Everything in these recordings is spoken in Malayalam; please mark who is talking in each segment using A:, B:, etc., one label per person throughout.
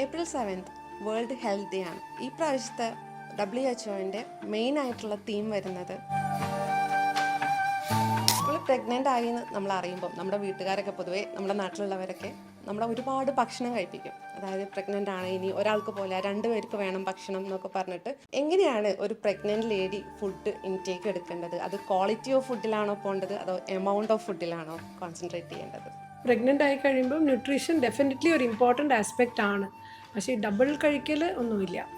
A: April seventh world health day ആണ്. ഈ പ്രാവശ്യത്തെ ഡബ്ല്യു എച്ച് ഒന്റെ മെയിൻ ആയിട്ടുള്ള തീം വരുന്നത്. നമ്മൾ പ്രഗ്നന്റ് ആയി എന്ന് നമ്മൾ അറിയുമ്പോൾ നമ്മുടെ വീട്ടുകാരൊക്കെ പൊതുവേ നമ്മുടെ നാട്ടിലുള്ളവരൊക്കെ നമ്മളെ ഒരുപാട് ഭക്ഷണം കഴിപ്പിക്കും. അതായത് പ്രഗ്നന്റ് ആണ് ഇനി ഒരാൾക്ക് പോലെ രണ്ട് പേർക്ക് വേണം ഭക്ഷണം എന്നൊക്കെ പറഞ്ഞിട്ട് എങ്ങനെയാണ് ഒരു പ്രഗ്നന്റ് ലേഡി ഫുഡ് ഇൻടേക്ക് എടുക്കേണ്ടത്? അത് ക്വാളിറ്റി ഓഫ് ഫുഡിലാണോ പോകേണ്ടത് അതോ എമൗണ്ട് ഓഫ് ഫുഡിലാണോ കോൺസെൻട്രേറ്റ് ചെയ്യേണ്ടത്?
B: പ്രഗ്നന്റ് ആയി കഴിയുമ്പോൾ ന്യൂട്രീഷൻ ഡെഫിനറ്റ്ലി ഒരു ഇമ്പോർട്ടന്റ് ആസ്പെക്റ്റ് ആണ്. പക്ഷേ ഡബിൾ കഴിക്കൽ ഒന്നുമില്ല?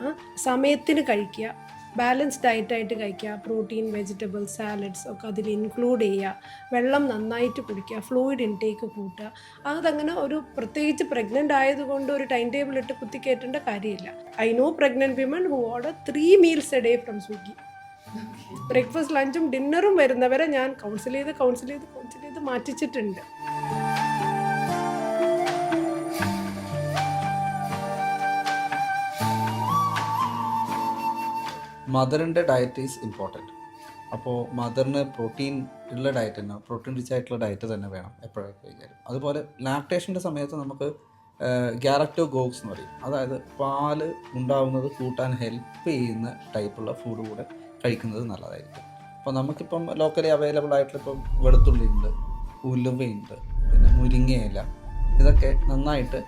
B: സമയത്തിന് കഴിക്കുക. ബാലൻസ് ഡയറ്റായിട്ട് കഴിക്കുക. പ്രോട്ടീൻ വെജിറ്റബിൾസ് സാലഡ്സ് ഒക്കെ അതിൽ ഇൻക്ലൂഡ് ചെയ്യുക. വെള്ളം നന്നായിട്ട് കുടിക്കുക. ഫ്ലൂയിഡ് ഇൻടേക്ക് കൂട്ടുക. അതങ്ങനെ ഒരു പ്രത്യേകിച്ച് പ്രഗ്നന്റ് ആയതുകൊണ്ട് ഒരു ടൈം ടേബിൾ ഇട്ട് കുത്തിക്കയറ്റേണ്ട കാര്യമില്ല. I know pregnant women who order three meals a day from Swiggy breakfast ലഞ്ചും ഡിന്നറും വരുന്നവരെ ഞാൻ കൗൺസിൽ ചെയ്ത് കൗൺസിൽ ചെയ്ത് കൗൺസിൽ ചെയ്ത് മാറ്റിച്ചിട്ടുണ്ട്.
C: മദറിന്റെ ഡയറ്റ് ഈസ് ഇമ്പോർട്ടന്റ് അപ്പോൾ മദറിന് പ്രോട്ടീൻ ഉള്ള ഡയറ്റ് തന്നെ പ്രോട്ടീൻ റിച്ച് ആയിട്ടുള്ള ഡയറ്റ് തന്നെ വേണം എപ്പോഴൊക്കെ കഴിഞ്ഞാലും അതുപോലെ ലാക്ടേഷന്റെ സമയത്ത് നമുക്ക് ഗ്യാരക്ടോ ഗോക്സ് എന്ന് പറയും അതായത് പാൽ ഉണ്ടാവുന്നത് കൂട്ടാൻ ഹെൽപ്പ് ചെയ്യുന്ന ടൈപ്പുള്ള ഫുഡ് കൂടെ കഴിക്കുന്നത് നല്ലതായിരിക്കും അപ്പോൾ നമുക്കിപ്പം ലോക്കലി അവൈലബിൾ ആയിട്ടുള്ള ഇപ്പം വെളുത്തുള്ളി ഉണ്ട് ഉലുവയുണ്ട് പിന്നെ മുരിങ്ങയില ഇതൊക്കെ നന്നായിട്ട്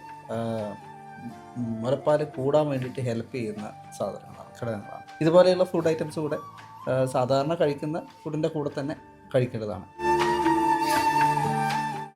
C: മുലപ്പാൽ കൂടാൻ വേണ്ടിയിട്ട് ഹെൽപ്പ് ചെയ്യുന്ന സാധനങ്ങളാണ് ഘടകങ്ങളാണ് ഇതുപോലെയുള്ള ഫുഡ് ഐറ്റംസ് കൂടെ സാധാരണ കഴിക്കുന്ന ഫുഡിന്റെ കൂടെ തന്നെ കഴിക്കേണ്ടതാണ്.